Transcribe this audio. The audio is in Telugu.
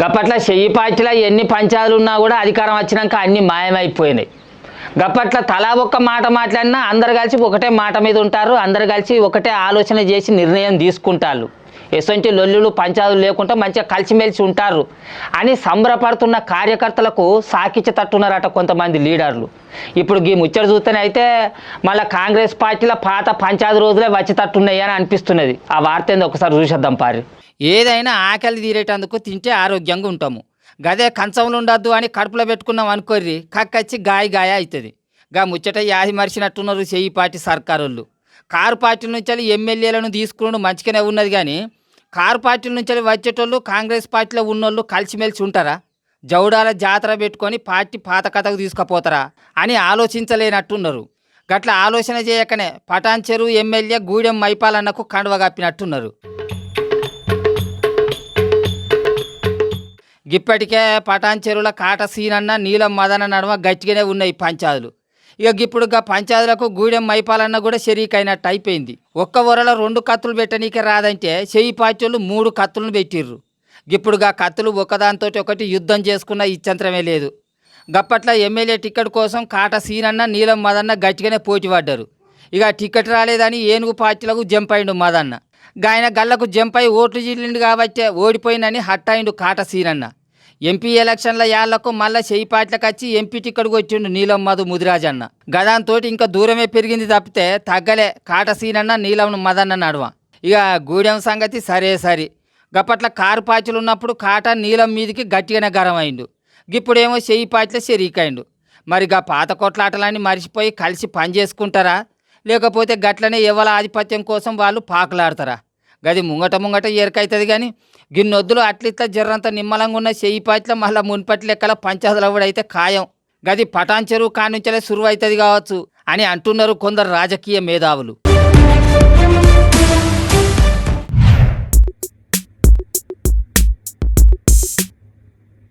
గప్పట్ల చెయ్యి పార్టీలో ఎన్ని పంచాలు ఉన్నా కూడా అధికారం వచ్చినాక అన్ని మాయమైపోయినాయి. గప్పట్ల తలా ఒక్క మాట మాట్లాడినా అందరు కలిసి ఒకటే మాట మీద ఉంటారు అందరు కలిసి ఒకటే ఆలోచన చేసి నిర్ణయం తీసుకుంటారు ఎటువంటి లొల్లులు పంచాదులు లేకుండా మంచిగా కలిసిమెలిసి ఉంటారు అని సంబరపడుతున్న కార్యకర్తలకు సాకిచ్చి తట్టున్నారట కొంతమంది లీడర్లు. ఇప్పుడు ఈ ముచ్చట చూస్తేనే అయితే మళ్ళీ కాంగ్రెస్ పార్టీలో పాత పంచాయతీ రోజులే వచ్చి తట్టున్నాయి అని అనిపిస్తున్నది. ఆ వార్త ఏందో ఒకసారి చూసేద్దాం పారి. ఏదైనా ఆకలి తీరేటందుకు తింటే ఆరోగ్యంగా ఉంటాము. గదే కంచంలో ఉండద్దు అని కడుపులో పెట్టుకున్నాం అనుకోర్రి కక్కచ్చి గాయ గాయ అవుతుంది. గా ముచ్చట యాది మరిచినట్టున్నారు చెయ్యి పార్టీ సర్కారోళ్ళు. కారు పార్టీ నుంచి ఎమ్మెల్యేలను తీసుకుని మంచిగానే ఉన్నది కానీ కారు పార్టీల నుంచి వచ్చేటోళ్ళు కాంగ్రెస్ పార్టీలో ఉన్నోళ్ళు కలిసిమెలిసి ఉంటారా? జౌడాల జాతర పెట్టుకొని పార్టీ పాత కథకు తీసుకుపోతారా అని ఆలోచించలేనట్టున్నారు. గట్ల ఆలోచన చేయకనే పటాన్ చెరువు ఎమ్మెల్యే గూడెం మైపాలన్నకు కండువ కప్పినట్టున్నారు గిప్పటికే పటాన్ చెరువుల కాట సీనన్న నీలం మదన నడుమ గట్టిగానే ఉన్నాయి పంచాదులు. ఇక ఇప్పుడు గా పంచాదులకు గూడెం మైపాలన్న కూడా షరీకైనట్టు అయిపోయింది. ఒక్క వరలో రెండు కత్తులు పెట్టనీకే రాదంటే చెయ్యి పాచోళ్ళు మూడు కత్తులను పెట్టిర్రు. ఇప్పుడు గా కత్తులు ఒకదానితో ఒకటి యుద్ధం చేసుకున్న ఇచ్చంతరమే లేదు. గప్పట్ల ఎమ్మెల్యే టికెట్ కోసం కాట సీనన్న నీలం మదన్న గట్టిగానే పోటీ పడ్డారు ఇక టికెట్ రాలేదని ఏనుగు పార్టీలకు జంప్ అయిండు మదన్న. గాయన గల్లకు జంప్ అయి ఓట్లు చీలిండు కాబట్టే ఓడిపోయిందని హట్టాయిండు కాట సీనన్న. ఎంపీ ఎలక్షన్ల యాళ్ళకు మళ్ళా చెయ్యి వచ్చి ఎంపీ టికెట్ వచ్చిండు నీలం మధు ముదిరాజన్న. గదాంతో ఇంకా దూరమే పెరిగింది తప్పితే తగ్గలే కాట సీనన్న నీలం మదన్న నడువ ఇక గూడెం సంగతి సరే సరి. గప్పట్ల కారు పార్టీలు ఉన్నప్పుడు కాట నీలం మీదికి గట్టిగానే గరం అయిండు ఇప్పుడేమో చెయ్యి పార్టీలో చెరీకైండు మరి గా పాత కొట్లాటలన్నీ మర్చిపోయి కలిసి పని చేసుకుంటారా? లేకపోతే గట్లనే ఎవల ఆధిపత్యం కోసం వాళ్ళు పాకులాడతారా? గది ముంగట ముంగట ఎరకైతుంది కానీ గిన్నొద్దులు అట్లిట్లా జర్రంత నిమ్మలంగా ఉన్న చెయ్యి పాటిలో మళ్ళీ మున్పటి లెక్కల పంచాదులవుడైతే ఖాయం. గది పటాన్ చెరువు కానుంచలే సురువు అవుతుంది కావచ్చు అని అంటున్నారు కొందరు రాజకీయ మేధావులు.